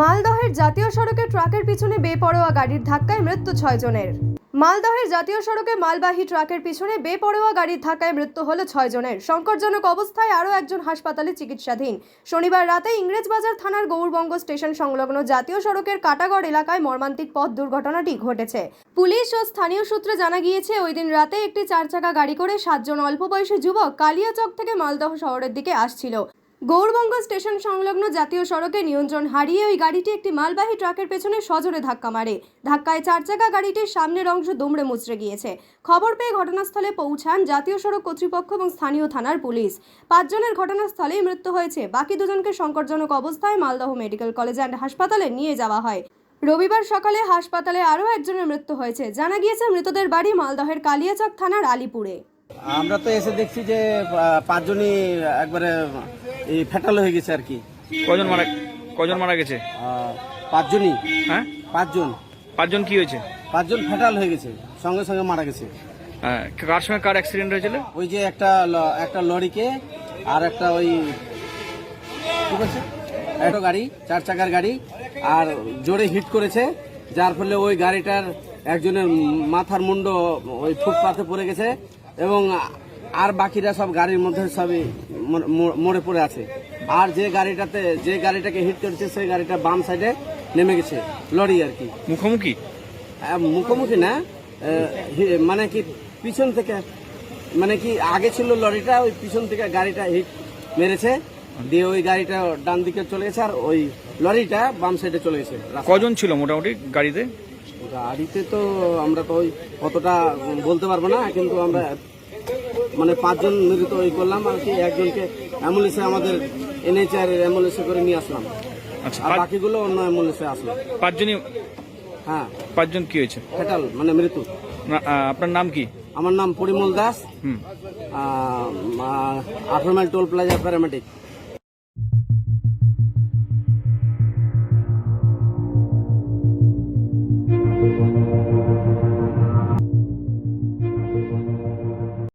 মালদহের জাতীয় সড়কে ট্রাকের পিছনে বেপরোয়া গাড়ির ধাক্কায় মৃত্যু ছয় জনের। মালদহের জাতীয় সড়কে মালবাহী ট্রাকের পিছনে বেপরোয়া গাড়ির ধাক্কায় মৃত্যু হলো ছয় জনের। সংকটজনক অবস্থায় আরও একজন হাসপাতালে চিকিৎসাধীন। শনিবার রাতে ইংরেজবাজার থানার গৌরবঙ্গ স্টেশন সংলগ্ন জাতীয় সড়কের কাটাগড় এলাকায় মর্মান্তিক পথ দুর্ঘটনাটি ঘটেছে। পুলিশ ও স্থানীয় সূত্রে জানা গিয়েছে, ওই দিন রাতে একটি চার চাকা গাড়ি করে সাতজন অল্প বয়সী যুবক কালিয়াচক থেকে মালদহ শহরের দিকে আসছিল। গৌরবঙ্গ স্টেশন সংলগ্ন জাতীয় সড়কে নিয়ন্ত্রণ হারিয়ে ওই গাড়িটি একটি মালবাহী ট্রাকের পেছনে সজোরে ধাক্কা মারে। ধাক্কায় চার চাকা গাড়িটির সামনের অংশ দুমড়ে মুচড়ে গিয়েছে। খবর পেয়ে ঘটনাস্থলে পৌঁছান জাতীয় সড়ক কর্তৃপক্ষ এবং স্থানীয় থানার পুলিশ। পাঁচজনের ঘটনাস্থলেই মৃত্যু হয়েছে। বাকি দুজনকে সংকটজনক অবস্থায় মালদহ মেডিকেল কলেজ অ্যান্ড হাসপাতালে নিয়ে যাওয়া হয়। রবিবার সকালে হাসপাতালে আরও একজনের মৃত্যু হয়েছে। জানা গিয়েছে, মৃতদের বাড়ি মালদহের কালিয়াচক থানার আলিপুরে। আমরা তো এসে দেখছি যে পাঁচজনই একবারে ফেটাল হয়ে গেছে আর কি। কজন মারা কজন মারা গেছে? পাঁচজনই। হ্যাঁ? পাঁচজন। পাঁচজন কি হয়েছে? পাঁচজন ফেটাল হয়ে গেছে সঙ্গে সঙ্গে মারা গেছে। হ্যাঁ, কার সঙ্গে কার অ্যাক্সিডেন্ট হয়েছিল? ওই যে একটা একটা লরিকে আর একটা ওই কি বলছে? একটা গাড়ি চার চাকার গাড়ি আর জোরে হিট করেছে। যার ফলে ওই গাড়িটার একজনের মাথার মুন্ড ওই ফুটপাথে পড়ে গেছে। এবং আর বাকিরা সব গাড়ির মধ্যে সবই মর- পড়ে আছে। আর যে গাড়িটাতে যে গাড়িটাকে হিট করেছে সেই গাড়িটা বাম সাইডে নেমে গেছে লরি আর কি। মুখোমুখি? মুখোমুখি না মানে কি পিছন থেকে মানে কি আগে ছিল লরিটা ওই পিছন থেকে গাড়িটা হিট মেরেছে দিয়ে ওই গাড়িটা ডান দিকে চলে গেছে আর ওই লরিটা বাম সাইডে চলে গেছে কজন ছিল মোটামুটি গাড়িতে? গাড়িতে তো আমরা তো ওই কতটা বলতে পারব না কিন্তু আমরা মানে পাঁচজন মৃত ওই করলাম আর কি একজনকে অ্যাম্বুলেন্সে আমাদের এনএইচআর অ্যাম্বুলেন্সে করে নিয়ে আসলাম। আচ্ছা আর বাকিগুলো অন্য অ্যাম্বুলেন্সে আসলো। পাঁচজনই হ্যাঁ। পাঁচজন কি হয়েছে? ফেটাল মানে মৃত্যু। আপনার নাম কি? আমার নাম পরিমল দাস। হুম। আঠারো মাইল টোল প্লাজা প্যারামেডিক